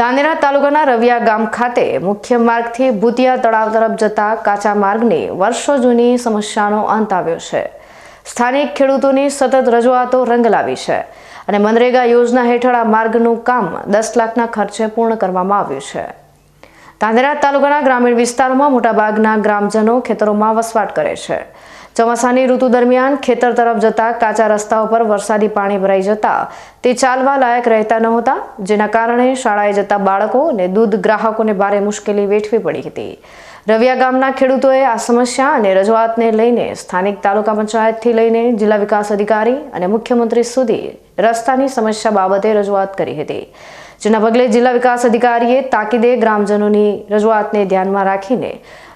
ધાનેરા તાલુકાના રવિયા ગામ ખાતે મુખ્ય માર્ગથી ભૂતિયા તળાવ તરફ જતા કાચા માર્ગની વર્ષો જૂની સમસ્યાનો અંત આવ્યો છે. સ્થાનિક ખેડૂતોની સતત રજૂઆતો રંગ લાવી છે અને મનરેગા યોજના હેઠળ આ માર્ગનું કામ દસ લાખના ખર્ચે પૂર્ણ કરવામાં આવ્યું છે. ધાનેરા તાલુકાના ગ્રામીણ વિસ્તારોમાં મોટાભાગના ગ્રામજનો ખેતરોમાં વસવાટ કરે છે. ચોમાસાની ઋતુ દરમિયાન ખેતર તરફ જતા કાચા રસ્તાઓ પર વરસાદી પાણી ભરાઈ જતા તે ચાલવા લાયક રહેતા નહોતા, જેના કારણે શાળાએ જતા બાળકો અને દૂધ ગ્રાહકોને ભારે મુશ્કેલી વેઠવી પડી હતી. રવિયા ગામના ખેડૂતોએ આ સમસ્યા અને રજૂઆતને લઈને સ્થાનિક તાલુકા પંચાયતથી લઈને જિલ્લા વિકાસ અધિકારી અને મુખ્યમંત્રી સુધી રસ્તાની સમસ્યા બાબતે રજૂઆત કરી હતી, જેના પગલે જિલ્લા વિકાસ અધિકારીએ તાકીદે ગ્રામજનોની રજૂઆતને ધ્યાનમાં રાખીને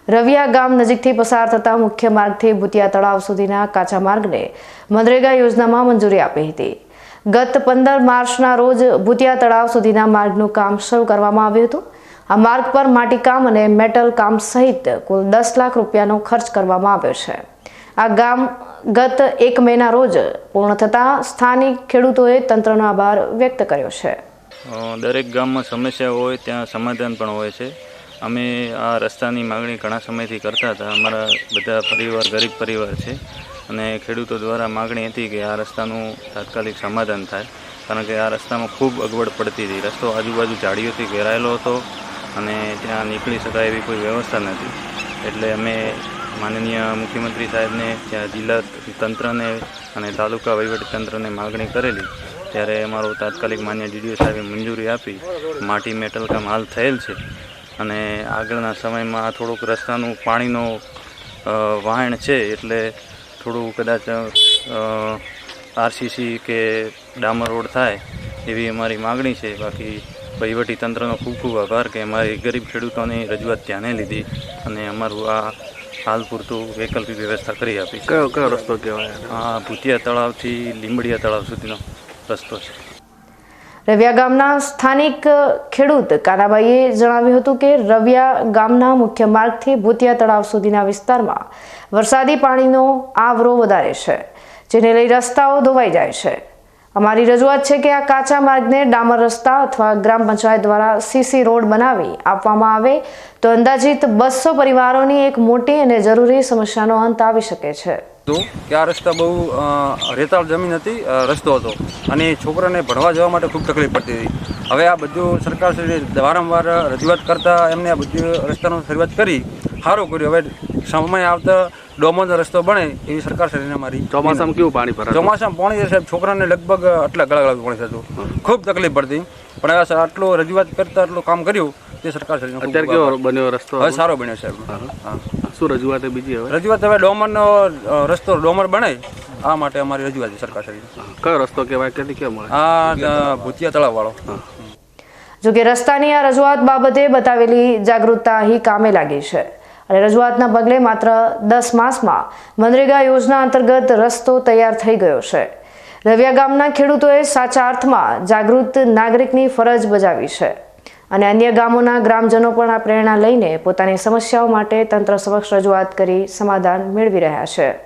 રવિયા ગામ નજીકથી પસાર થતા મુખ્ય માર્ગથી ભૂતિયા તળાવ સુધીના કાચા માર્ગને મનરેગા યોજનામાં મંજૂરી આપી હતી. ગત પંદર માર્ચના રોજ ભૂતિયા તળાવ સુધીના માર્ગનું કામ શરૂ કરવામાં આવ્યું હતું. આ માર્ગ પર માટીકામ અને મેટલ કામ સહિત કુલ દસ લાખ રૂપિયાનો ખર્ચ કરવામાં આવ્યો છે. આ ગામ ગત એક મેના રોજ પૂર્ણ થતાં સ્થાનિક ખેડૂતોએ તંત્રનો આભાર વ્યક્ત કર્યો છે. દરેક ગામમાં સમસ્યા હોય ત્યાં સમાધાન પણ હોય છે. અમે આ રસ્તાની માગણી ઘણા સમયથી કરતા હતા. અમારા બધા પરિવાર, ગરીબ પરિવાર છે અને ખેડૂતો દ્વારા માગણી હતી કે આ રસ્તાનું તાત્કાલિક સમાધાન થાય. કારણ કે આ રસ્તામાં ખૂબ અગવડ પડતી હતી. રસ્તો આજુબાજુ ઝાડીઓથી ઘેરાયેલો હતો અને ત્યાં નીકળી શકાય એવી કોઈ વ્યવસ્થા નથી. એટલે અમે માનનીય મુખ્યમંત્રી સાહેબને ત્યાં જિલ્લા તંત્રને અને તાલુકા તંત્રને માગણી કરેલી. ત્યારે અમારો તાત્કાલિક માન્ય ડીડીઓ સાહેબે મંજૂરી આપી. માટી મેટલ કામ હાલ થયેલ છે. અને આગળના સમયમાં આ થોડુંક રસ્તાનું પાણીનો વહાણ છે એટલે થોડું કદાચ આરસીસી કે ડામર રોડ થાય એવી અમારી માગણી છે. બાકી વહીવટી તંત્રનો ખૂબ ખૂબ આભાર કે અમારી ગરીબ ખેડૂતોની રજૂઆત ધ્યાને લીધી અને અમારું આ હાલ પૂરતું વૈકલ્પિક વ્યવસ્થા કરી આપી કયો કયો રસ્તો કહેવાય? આ ભૂતિયા તળાવથી લીંબડિયા તળાવ સુધીનો રસ્તો છે. રવિયા ગામના સ્થાનિક ખેડૂત કાનાબાઈએ જણાવ્યું હતું કે રવિયા ગામના મુખ્ય માર્ગથી ભૂતિયા તળાવ સુધીના વિસ્તારમાં વરસાદી પાણીનો આવરો વધારે છે, જેને લઈ રસ્તાઓ ધોવાઈ જાય છે. અમારી રજૂઆત છે કે આ કાચા માર્ગને ડામર રસ્તા અથવા ગ્રામ પંચાયત દ્વારા સીસી રોડ બનાવી આપવામાં આવે તો અંદાજિત બસો પરિવારોની એક મોટી અને જરૂરી સમસ્યાનો અંત આવી શકે છે. હતું કે આ રસ્તા બહુ રેતાળ જમીન હતી રસ્તો હતો. અને છોકરાને ભણવા જવા માટે ખૂબ તકલીફ પડતી હતી. હવે આ બધું સરકારશ્રીને વારંવાર રજૂઆત કરતાં એમને આ બધું રસ્તાનો શરૂઆત કરી સારું કર્યું. હવે સમય આવતા ડોમોનો રસ્તો બને એવી સરકારશ્રીને મારી. ચોમાસામાં કેવું પાણી ભરાય ચોમાસામાં પાણી સાહેબ છોકરાને લગભગ આટલા ગળા ગળા પાણી થતું. ખૂબ તકલીફ પડતી. પણ હવે આટલું રજૂઆત કરતા આટલું કામ કર્યું તે સરકાર શ્રીને અત્યારે કેવો બન્યો રસ્તો? હવે સારો બન્યો સાહેબ. શું રજૂઆત બીજી હવે? રજૂઆત હવે ડોમરનો રસ્તો ડોમર બને આ માટે અમારી રજૂઆત છે સરકાર સરકારશ્રી કયો રસ્તો કહેવાય? ક્યાંથી કેમ મળે? આ ભૂતિયા તળાવ વાળો જોકે રસ્તાની આ રજૂઆત બાબતે બતાવેલી જાગૃતતા અહીં કામે લાગી છે. અને રજૂઆતના પગલે માત્ર દસ માસમાં મનરેગા યોજના અંતર્ગત રસ્તો તૈયાર થઈ ગયો છે. રવિયા ગામના ખેડૂતોએ સાચા અર્થમાં જાગૃત નાગરિકની ફરજ બજાવી છે. અને અન્ય ગામોના ગ્રામજનો પણ આ પ્રેરણા લઈને પોતાની સમસ્યાઓ માટે તંત્ર સમક્ષ રજૂઆત કરી સમાધાન મેળવી રહ્યા છે.